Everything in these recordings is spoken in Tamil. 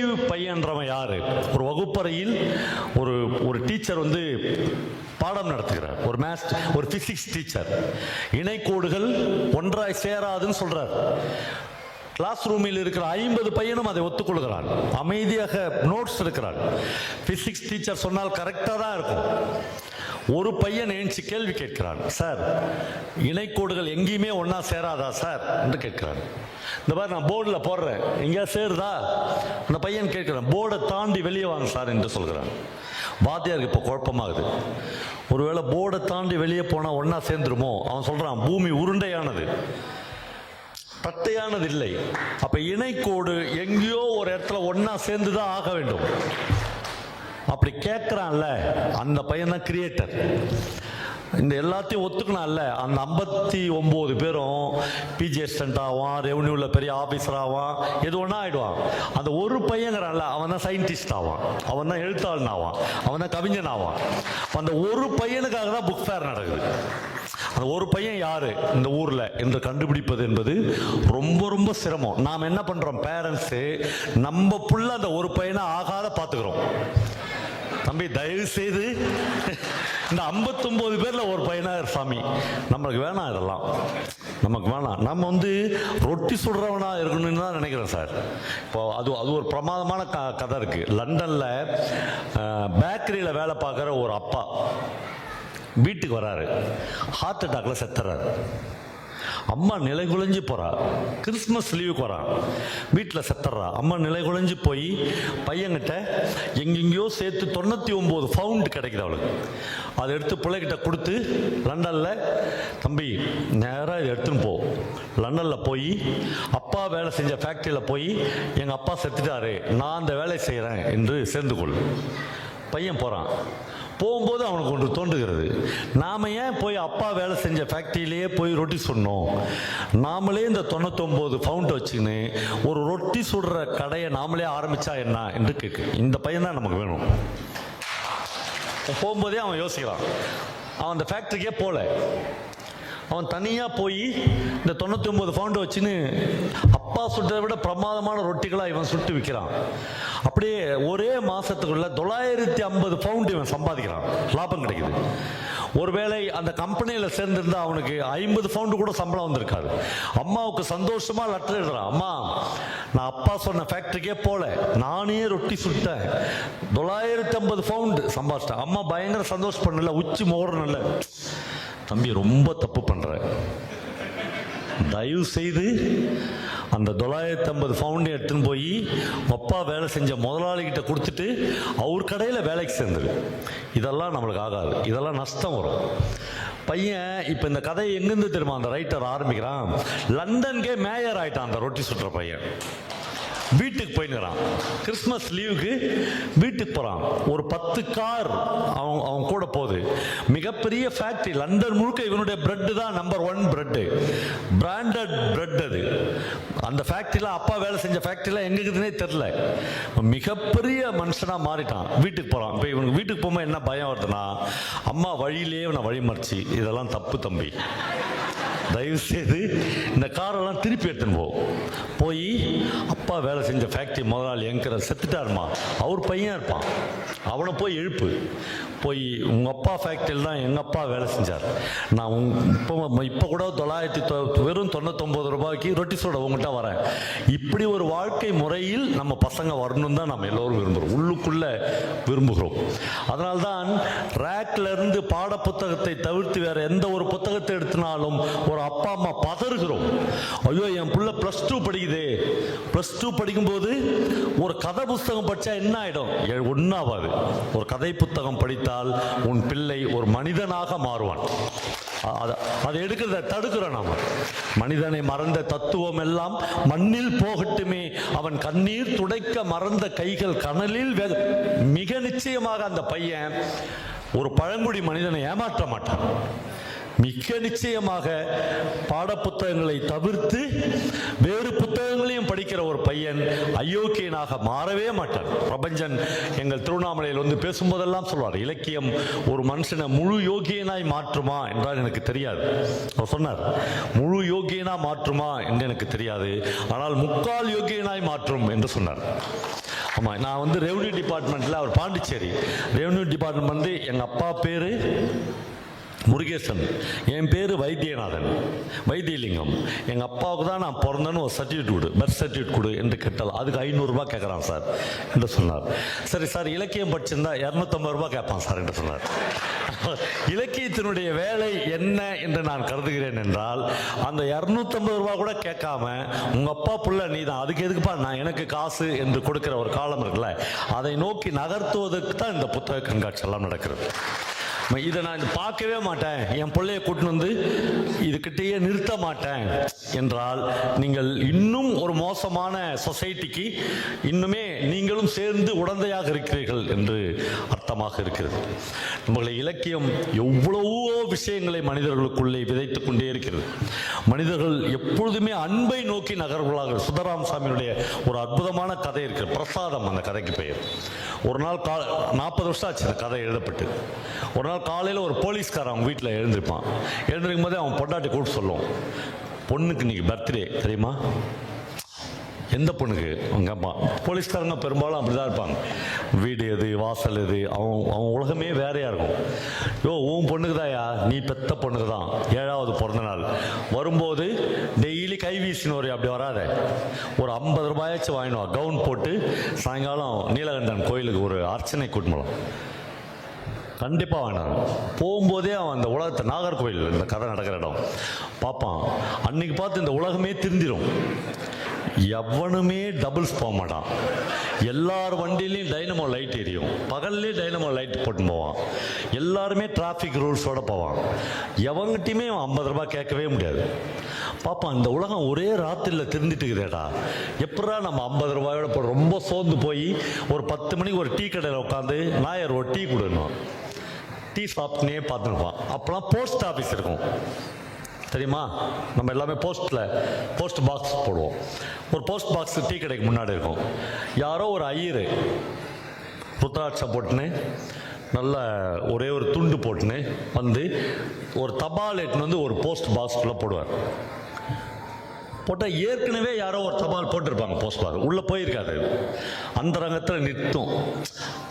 பையன்றவன் யாரு? ஒரு வகுப்பறையில் ஒரு ஒரு டீச்சர் வந்து பாடம் நடத்துகிறார். ஒரு மேத்ஸ் ஒரு பிசிக்ஸ் டீச்சர் இணைக்கோடுகள் ஒன்றாய் சேராதுன்னு சொல்றார். கிளாஸ் ரூமில் இருக்கிற ஐம்பது பையனும் அதை ஒத்துக்கொள்கிறான். அமைதியாக நோட்ஸ் எடுக்கிறான். பிசிக்ஸ் டீச்சர் சொன்னால் கரெக்டாக தான் இருக்கும். ஒரு பையன் எழுந்துச்சு கேள்வி கேட்கிறான் சார் இணைக்கோடுகள் எங்கேயுமே ஒன்றா சேராதா சார்? என்று கேட்கிறான். இந்த மாதிரி நான் போர்டில் போடுறேன். எங்கேயா சேருதா? அந்த பையன் கேட்கிறான். போர்டை தாண்டி வெளியே வாங்க சார் என்று சொல்கிறான். வாத்தியாருக்கு இப்போ குழப்பமாகுது. ஒருவேளை போர்டை தாண்டி வெளியே போனால் ஒன்றா சேர்ந்துருமோ? அவன் சொல்கிறான் பூமி உருண்டையானது. தட்டையானது இல்லை. அப்போ இணைக்கோடு எங்கேயோ ஒரு இடத்துல ஒன்றா சேர்ந்து தான் ஆக வேண்டும். அப்படி கேட்குறான்ல அந்த பையன் தான் கிரியேட்டர் இந்த எல்லாத்தையும் ஒத்துக்கணும்ல அந்த ஐம்பத்தி ஒம்பது பேரும் பிஜி அசிஸ்டன்ட் ஆவான் ரெவன்யூவில் பெரிய ஆஃபீஸர் ஆவான் எது ஒன்றா ஆகிடுவான் அந்த ஒரு பையங்கிறான்ல அவன் தான் சயின்டிஸ்ட் ஆவான். அவன் தான் எழுத்தாளன் ஆவான். அவன் தான் கவிஞன் ஆவான். அந்த ஒரு பையனுக்காக தான் புக் ஃபேர் நடக்குது. அந்த ஒரு பையன் யாரு? இந்த ஊரில் என்று கண்டுபிடிப்பது என்பது ரொம்ப ரொம்ப சிரமம். நாம் என்ன பண்ணுறோம் பேரண்ட்ஸு நம்ம புள்ள அந்த ஒரு பையனை ஆகாத பார்த்துக்கிறோம். தம்பி தயவு செய்து இந்த ஐம்பத்தொம்போது பேரில் ஒரு பையனாக சாமி. நம்மளுக்கு வேணாம் இதெல்லாம். நமக்கு வேணாம். நம்ம வந்து ரொட்டி சுடுறவனா இருக்கணும்னு தான் நினைக்கிறேன் சார். இப்போ அது அது ஒரு பிரமாதமான க கதை இருக்குது லண்டனில் பேக்கரியில் வேலை பார்க்குற ஒரு அப்பா வீட்டுக்கு வராரு. ஹார்ட் அட்டாக்ல செத்துறாரு. அம்மா நிலை குலைஞ்சு போகிறா கிறிஸ்மஸ் லீவுக்கு வரான் வீட்டில் செத்துறா. அம்மா நிலை குலைஞ்சு போய் பையன்கிட்ட எங்கெங்கேயோ சேர்த்து தொண்ணூற்றி ஒம்பது ஃபவுண்ட் கிடைக்குது அவளுக்கு. அதை எடுத்து பிள்ளைகிட்ட கொடுத்து லண்டனில் தம்பி நேராக இதை எடுத்துன்னு போ. லண்டனில் போய் அப்பா வேலை செஞ்ச ஃபேக்ட்ரியில் போய் எங்கள் அப்பா செத்துட்டாரு. நான் அந்த வேலையை செய்கிறேன் என்று சேர்ந்து கொள். பையன் போகிறான் போகும்போது அவனுக்கு ஒன்று தோன்றுகிறது. நாம் ஏன் போய் அப்பா வேலை செஞ்ச ஃபேக்ட்ரியிலேயே போய் ரொட்டி சுடணும்? நாமளே இந்த தொண்ணூத்தொம்போது ஃபவுண்ட் வச்சுக்கின்னு ஒரு ரொட்டி சுடுற கடையை நாமளே ஆரம்பித்தா என்ன என்று கேட்கு. இந்த பையன் தான் நமக்கு வேணும். போகும்போதே அவன் யோசிக்கிறான். அவன் அந்த ஃபேக்ட்ரிக்கே போகல. அவன் தனியாக போய் இந்த தொண்ணூற்றி ஒன்பது பவுண்டு வச்சுன்னு அப்பா சுட்டதை விட பிரமாதமான ரொட்டிகளாக இவன் சுட்டு விற்கிறான் அப்படியே ஒரே மாசத்துக்குள்ள தொள்ளாயிரத்தி ஐம்பது பவுண்டு இவன் சம்பாதிக்கிறான். லாபம் கிடைக்குது. ஒருவேளை அந்த கம்பெனியில் சேர்ந்திருந்தா அவனுக்கு ஐம்பது பவுண்டு கூட சம்பளம் வந்திருக்காது. அம்மாவுக்கு சந்தோஷமா லெட்டர் எழுதுறான். அம்மா நான் அப்பா சொன்ன ஃபேக்டரிக்கே போல நானே ரொட்டி சுட்டேன். தொள்ளாயிரத்தி ஐம்பது பவுண்டு சம்பாதிச்சிட்டேன். அம்மா பயங்கர சந்தோஷம் பண்ணல உச்சி மோறணும்ல தம்பி ரொம்ப தப்பு பண்ணுற தயவு செய்து அந்த தொள்ளாயிரத்தி ஐம்பது பவுண்டு எடுத்துன்னு போய் அப்பா வேலை செஞ்ச முதலாளிகிட்ட கொடுத்துட்டு அவர் கடையில் வேலைக்கு சேர்ந்துரு. இதெல்லாம் நம்மளுக்கு ஆகாது. இதெல்லாம் நஷ்டம் வரும். பையன் இப்போ இந்த கதையை எங்கேருந்து தெரியுமா? அந்த ரைட்டர் ஆரம்பிக்கிறான். லண்டன்கே மேயர் ஆயிட்டான் அந்த ரொட்டி சுட்டுற பையன். வீட்டுக்கு போயினுறான் கிறிஸ்மஸ் லீவுக்கு வீட்டுக்கு போகிறான் ஒரு பத்து கார் அவன் அவன் கூட போகுது. மிகப்பெரிய ஃபேக்ட்ரி லண்டன் முழுக்க இவனுடைய பிரெட்டு தான் number one bread branded bread அது. அந்த ஃபேக்ட்ரியில் அப்பா வேலை செஞ்ச ஃபேக்ட்ரியில் எங்க இருக்குதுன்னே தெரில மிகப்பெரிய மனுஷனாக மாறிட்டான். வீட்டுக்கு போகிறான் இப்போ இவனுக்கு வீட்டுக்கு போகும்போது என்ன பயம் வருதுன்னா அம்மா வழியிலேயே இவனை வழிமறிச்சு இதெல்லாம் தப்பு தம்பி. தயவு செய்து இந்த காரெல்லாம் திருப்பி எடுத்துன்னு போ. போய் அப்பா வேலை செஞ்ச ஃபேக்ட்ரி முதலாளி எங்கிற செத்துட்டாருமா. அவர் பையன் இருப்பான். அவனை போய் எழுப்பு. போய் உங்கள் அப்பா ஃபேக்ட்ரியில் தான் எங்கள் அப்பா வேலை செஞ்சார். நான் உங் இப்போ இப்போ கூட தொள்ளாயிரத்தி தொ- வெறும் தொண்ணூத்தொம்பது ரூபாய்க்கு ரொட்டி சோட உங்கள்கிட்ட வரேன். இப்படி ஒரு வாழ்க்கை முறையில் நம்ம பசங்க வரணும் தான் நம்ம எல்லோரும் விரும்புகிறோம் உள்ளுக்குள்ளே விரும்புகிறோம். அதனால்தான் ரேக்ல பாட புத்தகத்தை தவிர்த்து வேறு எந்த ஒரு புத்தகத்தை எடுத்தினாலும் ஒரு அப்பா அம்மா பதறுகிறோம். ஐயோ என் பிள்ளை ப்ளஸ் டூ படிக்குது. ப்ளஸ் டூ படிக்கும்போது ஒரு கதை புஸ்தகம் படித்தா என்ன ஆகிடும் எ- ஒரு கதை புத்தகம் படித்தால் உன் பிள்ளை ஒரு மனிதனாக மாறுவான். அதை அதை எடுக்கிறத தடுக்கிறோம் நாம். மனிதனை மறந்த தத்துவம் எல்லாம் மண்ணில் போகட்டுமே. அவன் கண்ணீர் துடைக்க மறந்த கைகள் கனலில் மிக நிச்சயமாக அந்த பையன் ஒரு பழங்குடி மனிதனை ஏமாற்ற மாட்டான். மிக்க நிச்சயமாக பாடப்புத்தகங்களை தவிர்த்து வேறு புத்தகங்களையும் படிக்கிற ஒரு பையன் அயோக்கியனாக மாறவே மாட்டான். பிரபஞ்சன் எங்கள் திருவண்ணாமலையில் வந்து பேசும்போதெல்லாம் சொல்வார் இலக்கியம் ஒரு மனுஷனை முழு யோகியனாய் மாற்றுமா? என்றால் எனக்கு தெரியாது. அவர் சொன்னார் முழு யோகியனா மாற்றுமா? என்று எனக்கு தெரியாது. ஆனால் முக்கால் யோகியனாய் மாற்றும் என்று சொன்னார். ஆமாம் நான் வந்து ரெவன்யூ டிபார்ட்மெண்ட்டில் அவர் பாண்டிச்சேரி. ரெவன்யூ டிபார்ட்மெண்ட் வந்து எங்கள் அப்பா பேர் முருகேசன் என் பேர் வைத்தியநாதன். வைத்தியலிங்கம் எங்கள் அப்பாவுக்கு தான் நான் பிறந்தேன்னு ஒரு சர்டிஃபிகேட் கொடு பர்த் சர்டிஃபிகேட் கொடு என்று கேட்டால் அதுக்கு ஐநூறுரூபா கேட்குறான் சார் என்று சொன்னார். சரி சார் இலக்கியம் படிச்சிருந்தா இரநூத்தம்பது ரூபா கேட்பான் சார் என்று சொன்னார். இலக்கியத்தினுடைய வேலை என்ன என்று நான் கருதுகிறேன் என்றால் அந்த இரநூத்தம்பது ரூபா கூட கேட்காம உங்க அப்பா புள்ள நீ தான் அதுக்கு எதுக்குப்பா நான் எனக்கு காசு என்று கொடுக்கிற ஒரு காலம் இருக்குல்ல அதை நோக்கி நகர்த்துவதற்கு தான் இந்த புத்தக கண்காட்சி எல்லாம் நடக்கிறது. இதை நான் பார்க்கவே மாட்டேன். என் பிள்ளைய கூட்டின்னு வந்து இதுக்கிட்டேயே நிறுத்த மாட்டேன். என்றால் நீங்கள் இன்னும் ஒரு மோசமான சொசைட்டிக்கு இன்னுமே நீங்களும் சேர்ந்து உடந்தையாக இருக்கிறீர்கள் என்று அர்த்தமாக இருக்கிறது. நம்மளை இலக்கியம் எவ்வளவோ விஷயங்களை மனிதர்களுக்குள்ளே விதைத்துக் கொண்டே இருக்கிறது. மனிதர்கள் எப்பொழுதுமே அன்பை நோக்கி நகர்வுகளாக சுந்தராம் சாமியுடைய ஒரு அற்புதமான கதை இருக்கு பிரசாதம் அந்த கதைக்கு பெயர் ஒரு நாள் கா நாற்பது வருஷம் ஆச்சு அந்த கதை எழுதப்பட்டு. ஒரு நாள் காலையில் ஒரு போலீஸ்காரன் அவங்க வீட்டில் எழுந்திருப்பான். எழுந்திருக்கும் போதே அவன் பொண்டாட்டி கூப்பிட்டு சொல்லுவோம் பொண்ணுக்கு இன்னைக்கு பர்த்டே தெரியுமா? எந்த பொண்ணுக்கு? அவங்க அம்மா போலீஸ்காரங்க பெரும்பாலும் அப்படி தான் இருப்பாங்க. வீடு எது வாசல் எது அவன் அவன் உலகமே வேறையாக இருக்கும். யோ உன் பொண்ணுக்கு தாயா நீ பெத்த பொண்ணுக்கு தான் ஏழாவது பிறந்த நாள் வரும்போது டெய்லி கை வீசின ஒரு அப்படி வராத. ஒரு ஐம்பது ரூபாயாச்சும் வாங்கினுவா கவுன் போட்டு சாயங்காலம் நீலகண்டன் கோயிலுக்கு ஒரு அர்ச்சனை கூட்டணும் கண்டிப்பாக வேணாம். போகும்போதே அவன் அந்த உலகத்தை நாகர்கோவில் இந்த கதை நடக்கிற இடம். பார்ப்பான் அன்னைக்கு பார்த்து இந்த உலகமே திருந்திரும். எவனுமே டபுள்ஸ் போக மாட்டான். எல்லார் வண்டியிலையும் டைனமோ லைட் எரியும். பகல்லே டைனமோ லைட் போட்டு போவான். எல்லாருமே டிராஃபிக் ரூல்ஸோட போவான். எவங்கிட்டையுமே அவன் ஐம்பது ரூபாய் கேட்கவே முடியாது. பாப்பா இந்த உலகம் ஒரே ராத்திரியில் திருந்திட்டு இருக்குதேடா எப்படா நம்ம ஐம்பது ரூபாயோட ரொம்ப சோர்ந்து போய் ஒரு பத்து மணிக்கு ஒரு டீ கடையில் உட்காந்து நாயர் ஒரு டீ கொடுக்கணும் டீ சாப்பிட்டுனே பார்த்துருப்பான் அப்போலாம் போஸ்ட் ஆஃபீஸ் இருக்கும். தெரியுமா? நம்ம எல்லாமே போஸ்ட்டில் போஸ்ட் பாக்ஸ் போடுவோம். ஒரு போஸ்ட் பாக்ஸ் டீ கடைக்கு முன்னாடி இருக்கும். யாரோ ஒரு ஐயர் புத்தாட்சம் போட்டுன்னு நல்ல ஒரே ஒரு துண்டு போட்டுன்னு வந்து ஒரு தபால் எட்டுன்னு வந்து ஒரு போஸ்ட் பாக்ஸ்குள்ளே போடுவார். போட்டால் ஏற்கனவே யாரோ ஒரு தபால் போட்டிருப்பாங்க போஸ்ட் பாக்ஸ் உள்ளே போயிருக்காது. அந்த ரங்கத்தில் நிறுத்தும்.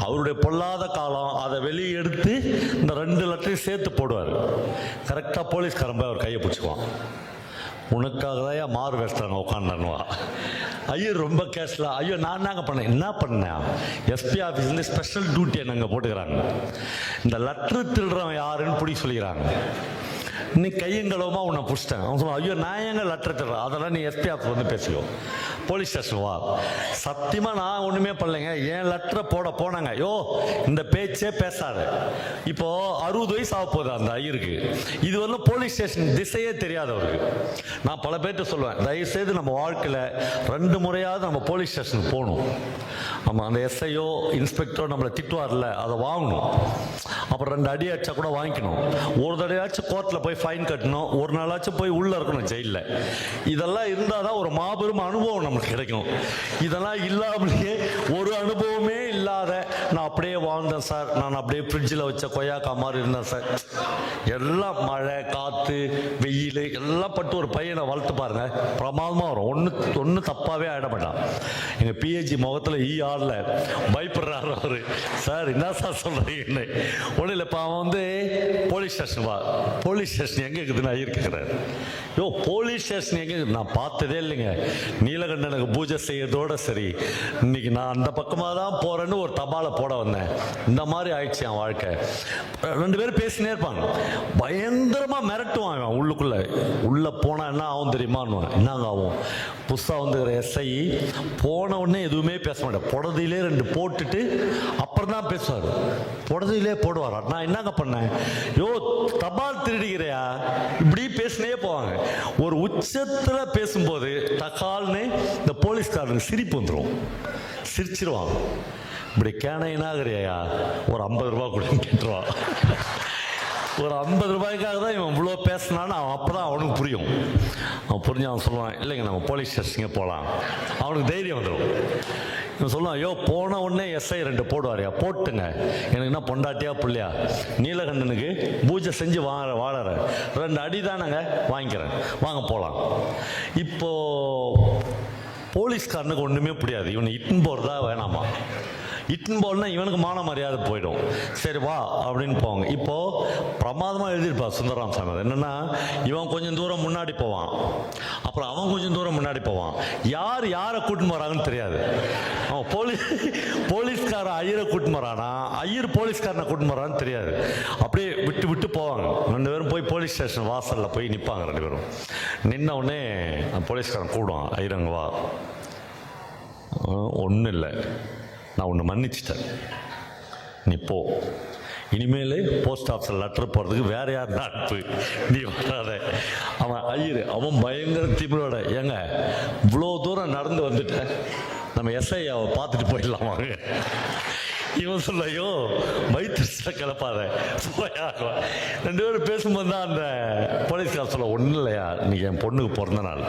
அவருடைய பொல்லாத காலம் அதை வெளியே எடுத்து இந்த ரெண்டு லெட்டரையும் சேர்த்து போடுவார். கரெக்டாக போலீஸ்காரன் போய் அவர் கையை பிடிச்சிக்குவான். உனக்காக தான் மாறு வேஸ்டாங்க உட்காந்துவா ஐயோ ரொம்ப கேஷில் ஐயோ நான் நாங்கள் பண்ணேன்? என்ன பண்ணேன்? எஸ்பி ஆஃபீஸ்லேருந்து ஸ்பெஷல் டியூட்டியை நாங்கள் போட்டுக்கிறாங்க? இந்த லெட்ரு திருடுறவன் யாருன்னு பிடிக்க சொல்லிக்கிறாங்க. நீ கையங்களவுமா உன்னை பிடிச்சிட்டேன். அவன் சொல்லுவான் ஐயோ நான் எங்கள் லெட்டர் திருடுறேன்? அதெல்லாம் நீ எஸ்பி ஆஃபீஸ் வந்து பேசிக்கோ. போலீஸ் ஸ்டேஷன் வா. சத்தியமாக நான் ஒன்றுமே பண்ணலைங்க. என் லெட்டரை போட போனாங்க. யோ இந்த பேச்சே பேசாது. இப்போ அறுபது வயசு ஆக போகுது அந்த ஐயருக்கு. இது வந்து போலீஸ் ஸ்டேஷன் திசையே தெரியாதவருக்கு. நான் பல பேர்கிட்ட சொல்லுவேன் தயவு செய்து நம்ம வாழ்க்கையில் ரெண்டு முறையாவது நம்ம போலீஸ் ஸ்டேஷனுக்கு போகணும். நம்ம அந்த எஸ்ஐயோ இன்ஸ்பெக்டரோ நம்மளை திட்டுவார்ல அதை வாங்கணும். அப்புறம் ரெண்டு அடி அடிச்சா கூட வாங்கிக்கணும். ஒரு தடையாச்சும் கோர்ட்டில் போய் ஃபைன் கட்டணும். ஒரு நாளாச்சும் போய் உள்ளே இருக்கணும் ஜெயிலில். இதெல்லாம் இருந்தால் தான் ஒரு மாபெரும் அனுபவம் நம்ம நமக்கு கிடைக்கும். இதெல்லாம் இல்லாமலேயே ஒரு அனுபவமே இல்லாத நான் அப்படியே வாழ்ந்தேன் சார். நான் அப்படியே ஃப்ரிட்ஜில் வச்ச கொய்யாக்கா மாதிரி இருந்தேன் சார். எல்லாம் மழை காற்று வெயில் எல்லாம் பட்டு ஒரு பையனை வளர்த்து பாருங்க. பிரமாதமாக வரும். ஒன்று ஒன்றும் தப்பாகவே ஆகிடமாட்டான் எங்கள் பிஹெச்சி முகத்தில் ஈ ஆடல பயப்படுறாரு அவர். சார் என்ன சார் சொல்கிறீங்கன்னு ஒன்றும் இல்லை இப்போ அவன் வந்து போலீஸ் ஸ்டேஷன் வா. போலீஸ் ஸ்டேஷன் எங்கே இருக்குதுன்னு ஐயர் கேட்குறாரு யோ போலீஸ் ஸ்டேஷன் எங்கே நான் பார்த்ததே இல்லைங்க. நீலகண்டனுக்கு பூஜை செய்யறதோட சரி. இன்னைக்கு நான் அந்த பக்கமாக தான் போகிறேன்னு ஒரு தபாலை போட வந்தேன். இந்த மாதிரி ஆயிடுச்சு என் வாழ்க்கை. ரெண்டு பேரும் பேசினே இருப்பாங்க. பயங்கரமாக மிரட்டுவான் அவன் உள்ளுக்குள்ள. உள்ளே போனால் என்ன ஆகும் தெரியுமான்னுவான் என்னங்க ஆகும்? புதுசாக வந்துக்கிற எஸ்ஐ போன உடனே எதுவுமே பேச மாட்டேன். புடதையிலே ரெண்டு போட்டுட்டு அப்புறம் தான் பேசுவார். புடதையிலே போடுவார். நான் என்னங்க பண்ணேன்? யோ தபால் திருடுகிறையா இப்படி பேசினே போவாங்க. ஒரு உச்சத்தில் பேசும்போது தக்கால்னு இந்த போலீஸ்காரனுக்கு சிரிப்பு வந்துடும் சிரிச்சிருவான் இப்படி கேனைனாகிறியா ஒரு ஐம்பது ரூபா கூட கேட்டுருவான் ஒரு ஐம்பது ரூபாய்க்காக தான் இவன் இவ்வளோ பேசினான்னு அவன் அப்போ தான் அவனுக்கு புரியும். அவன் புரிஞ்சு அவன் சொல்லுவான் இல்லைங்க நம்ம போலீஸ் ஸ்டேஷனுக்கு போகலாம். அவனுக்கு தைரியம் வந்துடும் இவன் சொல்லுவான் ஐயோ போன உடனே எஸ்ஐ ரெண்டு போடுவாரியா? போட்டுங்க. எனக்கு என்ன பொண்டாட்டியா புள்ளையா? நீலகண்டனுக்கு பூஜை செஞ்சு வாழ வாழறேன். ரெண்டு அடி தானங்க வாங்கிக்கிறேன். வாங்க போகலாம். இப்போ போலீஸ்காரனுக்கு ஒன்றுமே புரியாது. இவனை இட்டுன்னு போகிறதா வேணாமா? இட்டுன்னு போகலன்னா இவனுக்கு மான மரியாதை போயிடும். சரி வா அப்படின்னு போவாங்க. இப்போது பிரமாதமாக எழுதியிருப்பா சுந்தரராம் சாமி என்னென்னா இவன் கொஞ்சம் தூரம் முன்னாடி போவான். அப்புறம் அவன் கொஞ்சம் தூரம் முன்னாடி போவான். யார் யாரை கூட்டின்னு போகிறாங்கன்னு தெரியாது. அவன் போலீஸ் போலீஸ்கார ஐயரை கூட்டின்னு போகிறானா ஐயர் போலீஸ்காரனை கூட்டின்னு போகிறான்னு தெரியாது. அப்படியே விட்டு விட்டு போவாங்க. ரெண்டு பேரும் போய் போலீஸ் ஸ்டேஷன் வாசலில் போய் நிற்பாங்க ரெண்டு பேரும். நின்ன உடனே போலீஸ்காரன் கூடுவான் ஐயரங்க வா. ஒன்றும் இல்லை. நான் உன்னை மன்னிச்சிட்டேன். நீ போ. இனிமேல் போஸ்ட் ஆஃபீஸில் லெட்டர் போகிறதுக்கு வேற யார் நட்பு நீ வராத. அவன் ஐயரு அவன் பயங்கர திமிரோட. ஏங்க இவ்வளோ தூரம் நடந்து வந்துட்டேன். நம்ம எஸ்ஐயாவை பார்த்துட்டு போயிடலாம் வாங்க. இவன் சொல்ல ஐயோ வயிற்று கிளப்பாத. போயா. ரெண்டு பேரும் பேசும்போது தான் அந்த போலீஸ்கார் சொல்ல ஒன்றும் இல்லையா? இன்னைக்கு என் பொண்ணுக்கு பிறந்த நாள்.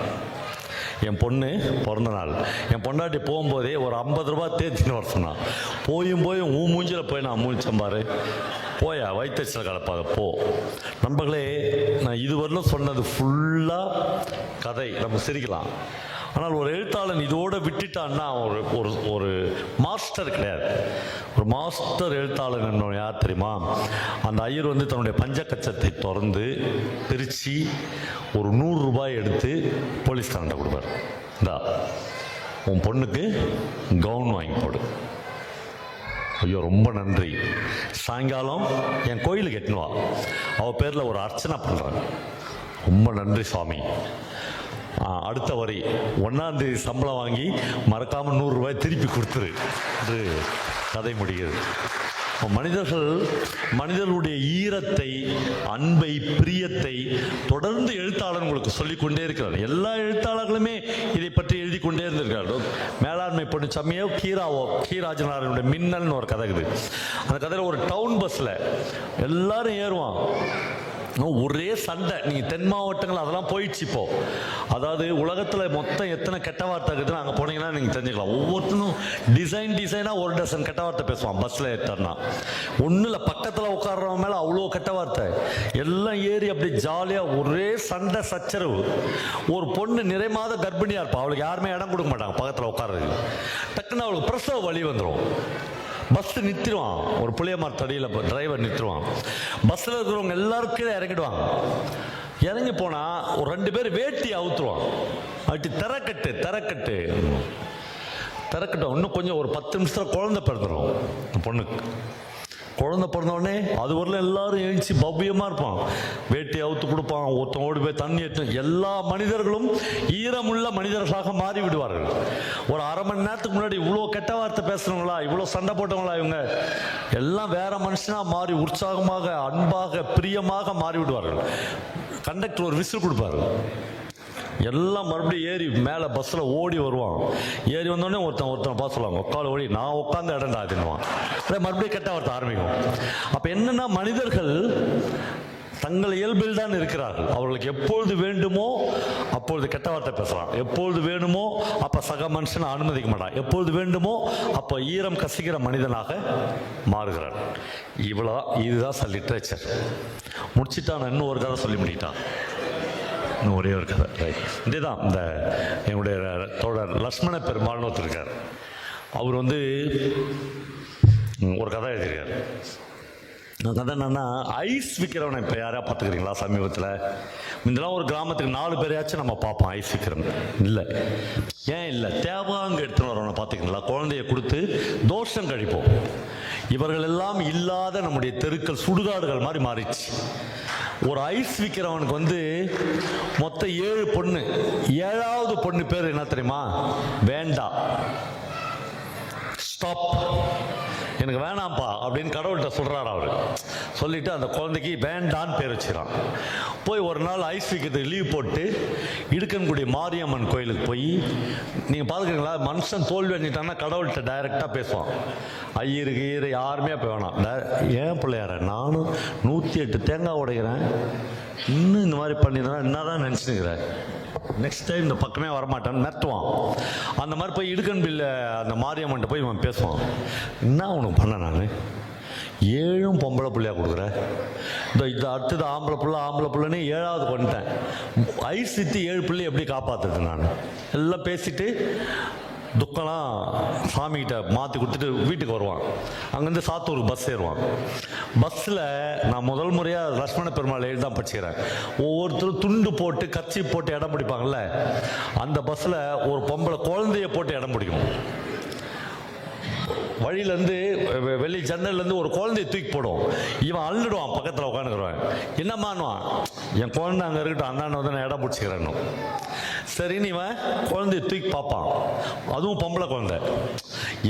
என் பொண்ணு பிறந்த நாள். என் பொண்டாட்டி போகும்போதே ஒரு ஐம்பது ரூபா தேர்த்தின்னு வர சொன்னான். போயும் போயும் ஊ மூஞ்சில் போய் நான் மூச்சம் பாரு. போயா வைத்தறிச்சல் கலப்பாத போ. நண்பர்களே நான் இதுவரையிலும் சொன்னது ஃபுல்லாக கதை. நம்ம சிரிக்கலாம். ஆனால் ஒரு எழுத்தாளன் இதோட விட்டுட்டான்னா ஒரு ஒரு ஒரு மாஸ்டர் கிடையாது. ஒரு மாஸ்டர் எழுத்தாளன் என்ன யார் தெரியுமா? அந்த ஐயர் வந்து தன்னுடைய பஞ்சக்கச்சத்தை திறந்து பிரித்து ஒரு நூறு ரூபாய் எடுத்து போலீஸ்காரன்ட்ட கொடுப்பார். இந்தா உன் பொண்ணுக்கு கவுன் வாங்கி போடு. ஐயோ ரொம்ப நன்றி. சாயங்காலம் என் கோயிலுக்கு எட்டுனுவா அவள் பேரில் ஒரு அர்ச்சனை பண்ணுறாங்க ரொம்ப நன்றி சுவாமி. அடுத்த வரி. ஒன்றாம் தேதி சம்பளம் வாங்கி மறக்காமல் நூறுரூவாய் திருப்பி கொடுத்துரு என்று கதை முடிகிறது. மனிதர்கள் மனிதர்களுடைய ஈரத்தை அன்பை பிரியத்தை தொடர்ந்து எழுத்தாளர் உங்களுக்கு சொல்லிக் கொண்டே இருக்கிறார். எல்லா எழுத்தாளர்களுமே இதை பற்றி எழுதி கொண்டே இருந்திருக்கிறார்கள். மேலாண்மை பொண்ணுச்சாமியோ கீராவோ கீராஜனாரனுடைய மின்னல்னு ஒரு கதை இருக்குது. அந்த கதையில் ஒரு டவுன் பஸ்ஸில் எல்லாரும் ஏறுவான். ஒரே சண்டை. நீங்கள் தென் மாவட்டங்கள் அதெல்லாம் போயிடுச்சு இப்போ. அதாவது உலகத்தில் மொத்தம் எத்தனை கெட்ட வார்த்தை இருக்குதுன்னு அங்கே போனீங்கன்னா நீங்கள் தெரிஞ்சுக்கலாம். ஒவ்வொருத்தனும் டிசைன் டிசைனாக ஒரு டசன் கெட்ட வார்த்தை பேசுவான். பஸ்ஸில் ஏற்றனா ஒன்றும் இல்லை பக்கத்தில் உட்கார்றவன் மேலே அவ்வளோ கெட்ட வார்த்தை. எல்லாம் ஏறி அப்படி ஜாலியாக ஒரே சண்டை சச்சரவு. ஒரு பொண்ணு நிறை மாத கர்ப்பிணியாக இருப்பாள் அவளுக்கு யாருமே இடம் கொடுக்க மாட்டாங்க பக்கத்தில் உட்கார்றதுக்கு. டக்குன்னு அவளுக்கு பிரசவ வழி வந்துடும் பஸ் நிறுத்திடுவான் ஒரு புளியமார் தடியில் டிரைவர் நிறுத்திடுவான் பஸ்ஸில் இருக்கிறவங்க எல்லாரும் கீழே இறங்கிடுவாங்க. இறங்கி போனால் ஒரு ரெண்டு பேர் வேட்டி அவுத்துருவான். அப்படி திறக்கட்டு திறக்கட்டு திறக்கட்டும் இன்னும் கொஞ்சம் ஒரு பத்து நிமிஷத்தில் குழந்தை பிறந்துடும் அந்த பொண்ணுக்கு. குழந்தை பிறந்தவொடனே அது வரல எல்லாரும் எழுச்சி பவ்யமாக இருப்பான். வேட்டி அவுத்து கொடுப்பான் ஒருத்தன் ஓடி போய் தண்ணி எடுத்து எல்லா மனிதர்களும் ஈரமுள்ள மனிதர்களாக மாறி விடுவார்கள் ஒரு அரை மணி நேரத்துக்கு முன்னாடி இவ்வளோ கெட்ட வார்த்தை பேசுகிறவங்களா இவ்வளோ சண்டை போட்டவங்களா இவங்க? எல்லாம் வேற மனுஷனாக மாறி உற்சாகமாக அன்பாக பிரியமாக மாறி விடுவார்கள் கண்டக்டர் ஒரு விசில் கொடுப்பாரு. எல்லாம் மறுபடியும் ஏறி மேலே பஸ்ஸில் ஓடி வருவான். ஏறி வந்தோடனே ஒருத்தன் ஒருத்தன் பார்த்து சொல்லுவாங்க உட்கால ஓடி நான் உட்காந்து இடம்டா தின்னுவான் மறுபடியும் கெட்ட ஒருத்தன் ஆரம்பிக்கும். அப்போ என்னென்னா மனிதர்கள் தங்கள் இயல்பில் தான் இருக்கிறார்கள். அவர்களுக்கு எப்பொழுது வேண்டுமோ அப்பொழுது கெட்ட வார்த்தை பேசலாம் எப்பொழுது வேணுமோ அப்போ சக மனுஷனை அனுமதிக்க மாட்டான். எப்பொழுது வேண்டுமோ அப்போ ஈரம் கசிக்கிற மனிதனாக மாறுகிறார் இவ்வளோ இதுதான் சார் லிட்ரேச்சர். முடிச்சுட்டான் இன்னும் ஒரு கதை சொல்லி முடிக்கிட்டான் இன்னும் ஒரே ஒரு கதை. ரைட் இதுதான் இந்த என்னுடைய தோழர் லக்ஷ்மண பெருமாள்னு ஒருத்தர் இருக்கார். அவர் வந்து ஒரு கதை எழுதியிருக்கார். அந்த கதை என்னன்னா ஐஸ் விற்கிறவனை இப்போ யாரையா பார்த்துக்கிறீங்களா சமீபத்தில்? முந்தெல்லாம் ஒரு கிராமத்துக்கு நாலு பேரையாச்சும் நம்ம பார்ப்போம் ஐஸ் விற்கிறவன் இல்லை. ஏன் இல்லை? தேவாங்க எடுத்துன்னு வரவனை பார்த்துக்கிறீங்களா? குழந்தைய கொடுத்து தோஷம் கழிப்போம். இவர்கள் எல்லாம் இல்லாத நம்முடைய தெருக்கள் சுடுகாடுகள் மாதிரி மாறிச்சு ஒரு ஐஸ் விற்கிறவனுக்கு வந்து மொத்தம் ஏழு பொண்ணு. ஏழாவது பொண்ணு பேர் என்ன தெரியுமா? வேண்டாம் ஸ்டாப் எனக்கு வேணாம்ப்பா அப்படின்னு கடவுள்கிட்ட சொல்கிறார் அவர். சொல்லிவிட்டு அந்த குழந்தைக்கு வேண்டான்னு பேர் வச்சுக்கிறான். போய் ஒரு நாள் ஐஸ் விற்கிறதுக்கு லீவ் போட்டு இடுக்கன்குடி மாரியம்மன் கோயிலுக்கு போய் நீங்கள் பார்த்துக்கிறீங்களா மனுஷன் தோல்வி அடைஞ்சிட்டான்னா கடவுள்கிட்ட டைரெக்டாக பேசுவான். ஐயருக்கு ஈரு யாருமே போய் வேணாம். ஏன் பிள்ளையார நானும் நூற்றி எட்டு தேங்காய் உடைக்கிறேன். இன்னும் இந்த மாதிரி பண்ணிடுறேன் என்னதான் நினச்சினுக்கிறேன் நெக்ஸ்ட் டைம் இந்த பக்கமே வரமாட்டான்னு மிரட்டுவான். அந்த மாதிரி போய் இடுக்கன் பில்ல அந்த மாரியம்மன்ட்ட போய் இவன் பேசுவான். என்ன உனக்கு பண்ண நான்? ஏழும் பொம்பளை பிள்ளையாக கொடுக்குற? இந்த இது அடுத்தது ஆம்பளை பிள்ளை ஆம்பளை பிள்ளைன்னு ஏழாவது பண்ணிட்டேன் ஐஸ் சித்தி ஏழு பிள்ளை எப்படி காப்பாற்றுறது நான்? எல்லாம் பேசிட்டு துக்கம்லாம் சாமிகிட்ட மாற்றி கொடுத்துட்டு வீட்டுக்கு வருவான். அங்கேருந்து சாத்தூருக்கு பஸ் ஏறுவான். பஸ்ஸில் நான் முதல் முறையாக லக்ஷ்மண பெருமாள் எழுதி தான் படிச்சுக்கிறேன். ஒவ்வொருத்தரும் துண்டு போட்டு கச்சி போட்டு இடம் பிடிப்பாங்கல்ல அந்த பஸ்ஸில் ஒரு பொம்பளை குழந்தைய போட்டு இடம் பிடிக்கும். வழியிலேருந்து வெளி ஜன்னல்லேருந்து ஒரு குழந்தைய தூக்கி போடும். இவன் அள்ளிடுவான் பக்கத்தில் உட்காந்துக்கிறவன் என்னம்மானுவான் என் குழந்தை அங்கே இருக்கட்டும் அந்தாண்ட வந்து நான் இடம் பிடிச்சிக்கிறேன்னு. சரின்னு இவன் குழந்தைய தூக்கி பார்ப்பான். அதுவும் பொம்பளை குழந்தை.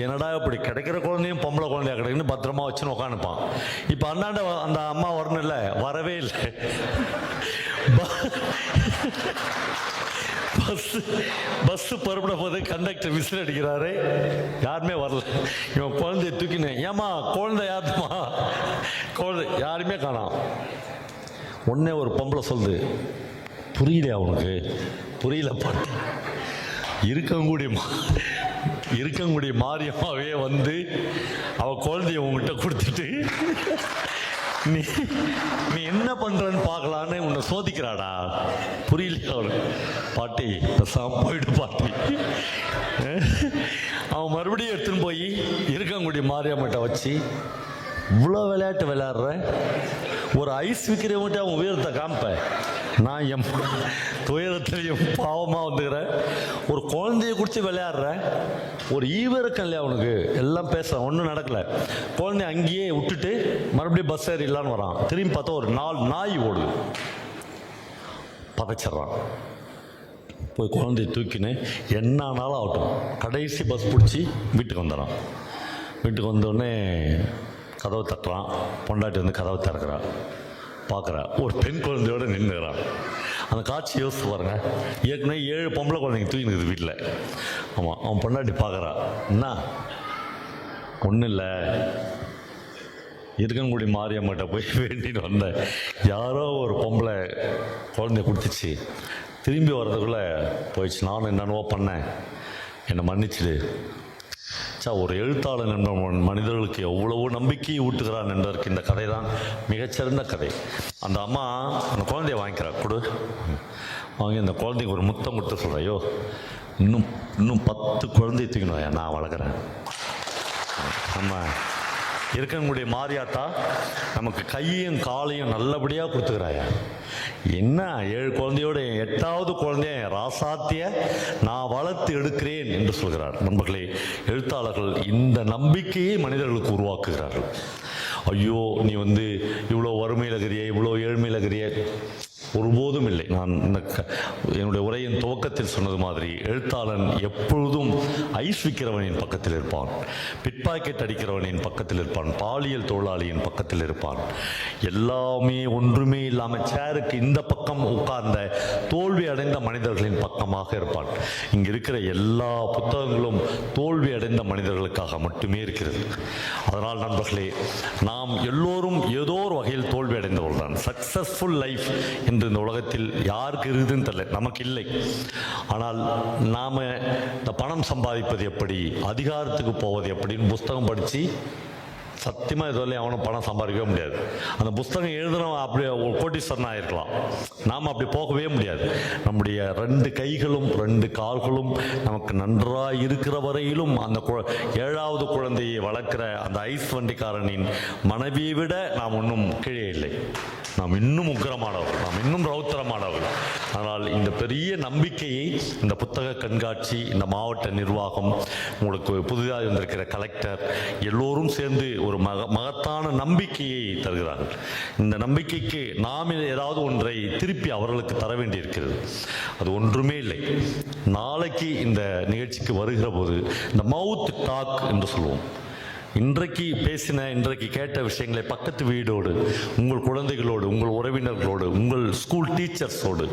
என்னடா இப்படி கிடைக்கிற குழந்தையும் பொம்பளை குழந்தையா கிடைக்குன்னு பத்திரமா வச்சுன்னு உட்காந்துப்பான் இப்போ அண்ணாண்ட அந்த அம்மா வரணும் இல்லை வரவே இல்லை. பஸ்ஸு பஸ்ஸு புறப்பட போது கண்டக்டர் விசில் அடிக்கிறாரு. யாருமே வரல. இவன் குழந்தைய தூக்கினேன் ஏமா குழந்தை யாருமா குழந்தை யாருமே காணாம். உடனே ஒரு பொம்பளை சொல்லுது. புரியலையா உனக்கு? புரியல பாட்டு. இருக்கக்கூடிய மா- இருக்கக்கூடிய மாரியம்மாவே வந்து அவள் குழந்தைய உங்ககிட்ட கொடுத்துட்டு நீ நீ என்ன பண்றன்னு பார்க்கலான்னு உன்னை சோதிக்கிறாடா. புரியலையா அவனுக்கு பாட்டி பேசாம போயிடு பாட்டி. அவன் மறுபடியும் எடுத்துன்னு போய் இருக்காங்குடி மாரியம்மட்ட வச்சு இவ்வளோ விளையாட்டு விளையாடுற? ஒரு ஐஸ் விற்கிறவன்ட்டு அவன் உயரத்தை காமிப்பேன் நான் என் துயரத்துலையும் பாவமாக வந்துக்கிறேன். ஒரு குழந்தைய குடிச்சு விளையாடுற. ஒரு ஈவிரக்கம் இல்லையா அவனுக்கு எல்லாம் பேசுறான் ஒன்றும் நடக்கலை. குழந்தைய அங்கேயே விட்டுட்டு மறுபடியும் பஸ் ஏறிடலான்னு வரான். திரும்பி பார்த்தா ஒரு நாலு நாய் ஓடுது. பதைச்சிட்றான் போய் குழந்தைய தூக்கின்னு என்ன ஆனாலும் ஆகட்டும். கடைசி பஸ் பிடிச்சி வீட்டுக்கு வந்துடுறான் வீட்டுக்கு வந்தோடனே கதவை தட்டுறான் பொண்டாட்டி வந்து கதவை திறக்கிறான் பார்க்குறா. ஒரு பெண் குழந்தையோடு நின்றுறான் அந்த காட்சி யோசித்து பாருங்க. ஏற்கனவே ஏழு பொம்பளை குழந்தைங்க தூக்கினுக்குது வீட்டில் ஆமாம் அவன் பொண்டாட்டி பார்க்குறா. என்ன ஒன்றும் இல்லை. இருக்கன்குடி மாரியம்மட்ட போய் வேண்டிட்டு வந்தேன். யாரோ ஒரு பொம்பளை குழந்தைய கொடுத்துச்சு. திரும்பி வர்றதுக்குள்ளே போயிடுச்சு. நானும் என்னென்னவோ பண்ணேன். என்னை மன்னிச்சிடு. சா ஒரு எழுத்தாளன் என்ற மனிதர்களுக்கு எவ்வளவோ நம்பிக்கையை ஊட்டுகிறான் என்பதற்கு இந்த கதை தான் மிகச்சிறந்த கதை. அந்த அம்மா அந்த குழந்தைய வாங்கிக்கிறா கொடு. வாங்கி அந்த குழந்தைக்கு ஒரு முத்தம் கொடுத்து சொல்கிறையோ இன்னும் இன்னும் பத்து குழந்தை தூக்கணும் நான் வளர்க்குறேன். ஆமாம் இருக்கக்கூடிய மாரியாத்தா நமக்கு கையையும் காலையும் நல்லபடியாக கொடுத்துக்கிறாயா? என்ன ஏழு குழந்தையோட எட்டாவது குழந்தைய ராசாத்திய நான் வளர்த்து எடுக்கிறேன் என்று சொல்கிறார். நண்பர்களே எழுத்தாளர்கள் இந்த நம்பிக்கையை மனிதர்களுக்கு உருவாக்குகிறார்கள். ஐயோ நீ வந்து இவ்வளோ வறுமையில் இருக்கிறிய இவ்வளோ ஏழ்மையில் இருக்கிறிய. ஒருபோதும் இல்லை நான் இந்த க- என்னுடைய உரையின் துவக்கத்தில் சொன்னது மாதிரி எழுத்தாளன் எப்பொழுதும் ஐஸ் விற்கிறவனின் பக்கத்தில் இருப்பான் பிட்பாக்கெட் அடிக்கிறவனின் பக்கத்தில் இருப்பான் பாலியல் தொழிலாளியின் பக்கத்தில் இருப்பான். எல்லாமே ஒன்றுமே இல்லாமல் சேருக்கு இந்த பக்கம் உட்கார்ந்த தோல்வி அடைந்த மனிதர்களின் பக்கமாக இருப்பான். இங்கே இருக்கிற எல்லா புத்தகங்களும் தோல்வி அடைந்த மனிதர்களுக்காக மட்டுமே இருக்கிறது. அதனால் நண்பர்களே நாம் எல்லோரும் ஏதோ ஒரு வகையில் தோல்வி அடைந்தவர்கள் தான் சக்சஸ்ஃபுல் லைஃப் என்று இந்த உலகத்தில் யாருக்கு இருக்குதுன்னு தெரியல. நமக்கு இல்லை ஆனால் நாம் இந்த பணம் சம்பாதிப்பது எப்படி அதிகாரத்துக்கு போவது எப்படின்னு புஸ்தகம் படித்து சத்தியமாக இதுவரை அவனும் பணம் சம்பாதிக்கவே முடியாது. அந்த புஸ்தகம் எழுதுனவன் அப்படி ஒரு கோட்டீஸ்வரனாக இருக்கலாம் நாம் அப்படி போகவே முடியாது. நம்முடைய ரெண்டு கைகளும் ரெண்டு கால்களும் நமக்கு நன்றாக இருக்கிற வரையிலும் அந்த கு- ஏழாவது குழந்தையை வளர்க்கிற அந்த ஐஸ் வண்டிக்காரனின் மனைவியை விட நாம் இன்னும் கீழே இல்லை. நாம் இன்னும் உக்கரமானவர்கள் நாம் இன்னும் ரௌத்திரமானவர்கள் ஆனால் இந்த பெரிய நம்பிக்கையை இந்த புத்தக கண்காட்சி இந்த மாவட்ட நிர்வாகம் உங்களுக்கு புதிதாக வந்திருக்கிற கலெக்டர் எல்லோரும் சேர்ந்து ஒரு மக மகத்தான நம்பிக்கையை தருகிறார்கள். இந்த நம்பிக்கைக்கு நாம் ஏதாவது ஒன்றை திருப்பி அவர்களுக்கு தர வேண்டியிருக்கிறது. அது ஒன்றுமே இல்லை. நாளைக்கு இந்த நிகழ்ச்சிக்கு வருகிற போது இந்த மவுத் டாக் என்று சொல்லுவோம். இன்றைக்கு பேசின இன்றைக்கு கேட்ட விஷயங்களை பக்கத்து வீடோடு உங்கள் குழந்தைகளோடு உங்கள் உறவினர்களோடு உங்கள் ஸ்கூல் டீச்சர்ஸோடு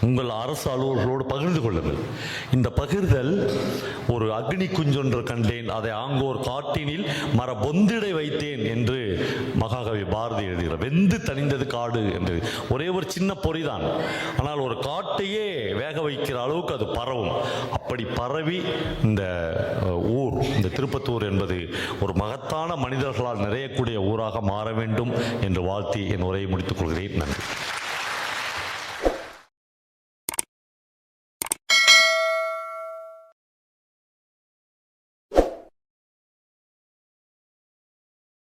உங்கள் அரசு அலுவலர்களோடு பகிர்ந்து கொள்ளுங்கள். இந்த பகிர்தல் ஒரு அக்னி குஞ்சொன்று கண்டேன் அதை ஆங்கோர் காட்டினில் மர பொந்திடை வைத்தேன் என்று மகாகவி பாரதி எழுதுகிறார். வெந்து தணிந்தது காடு என்று. ஒரே ஒரு சின்ன பொறிதான். ஆனால் ஒரு காட்டையே வேக வைக்கிற அளவுக்கு அது பரவும். அப்படி பரவி இந்த ஊர் இந்த திருப்பத்தூர் என்பது ஒரு மகத்தான மனிதர்களால் நிறையக்கூடிய ஊராக மாற வேண்டும் என்று வாழ்த்தி என் உரையை முடித்துக் கொள்கிறேன். நன்றி.